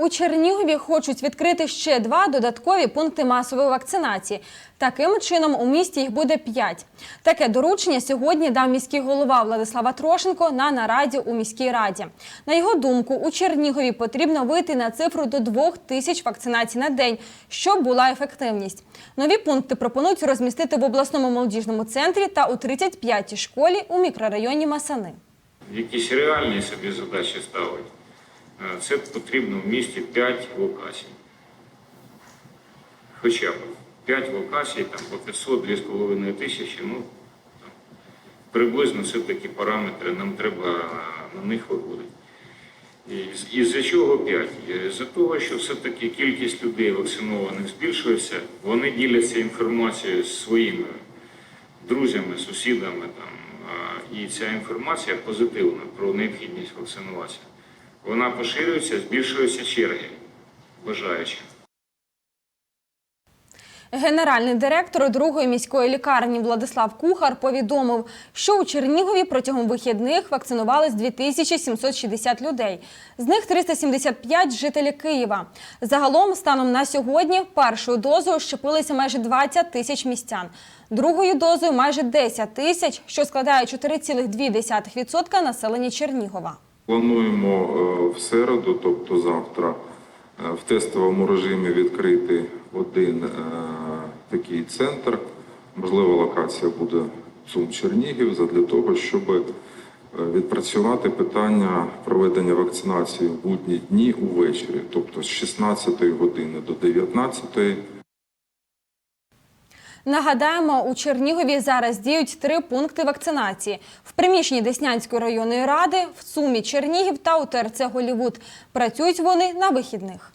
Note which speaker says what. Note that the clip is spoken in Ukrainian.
Speaker 1: У Чернігові хочуть відкрити ще два додаткові пункти масової вакцинації. Таким чином, у місті їх буде п'ять. Таке доручення сьогодні дав міський голова Владислава Трошенко на нараді у міській раді. На його думку, у Чернігові потрібно вийти на цифру до двох тисяч вакцинацій на день, щоб була ефективність. Нові пункти пропонують розмістити в обласному молодіжному центрі та у 35-й школі у мікрорайоні Масани.
Speaker 2: якісь реальні собі задачі ставити, е, це потрібно в місті 5 локацій. Хоча б 5 локацій, там по 500 2,5 тисячі, ну там, приблизно це такі параметри, нам треба на них виходити. І, за чого 5? За того, що все-таки кількість людей вакцинованих збільшується, вони діляться інформацією з своїми друзями, сусідами там. І ця інформація позитивна про необхідність вакцинуватися. Вона поширюється, збільшуються черги бажаючих.
Speaker 1: Генеральний директор другої міської лікарні Владислав Кухар повідомив, що у Чернігові протягом вихідних вакцинувались 2760 людей. З них 375 – жителі Києва. Загалом, станом на сьогодні, першою дозою щепилися майже 20 тисяч містян. Другою дозою майже 10 тисяч, що складає 4,2% населення Чернігова.
Speaker 3: Плануємо е, в середу, тобто завтра, е, в тестовому режимі відкрити один е, такий центр. Можливо, локація буде Сум Чернігів, задля того, щоб відпрацювати питання проведення вакцинації в будні дні увечері, тобто з 16 години до 19
Speaker 1: Нагадаємо, у Чернігові зараз діють три пункти вакцинації в приміщенні Деснянської районної ради, в Сумі Чернігів та у ТРЦ Голівуд. Працюють вони на вихідних.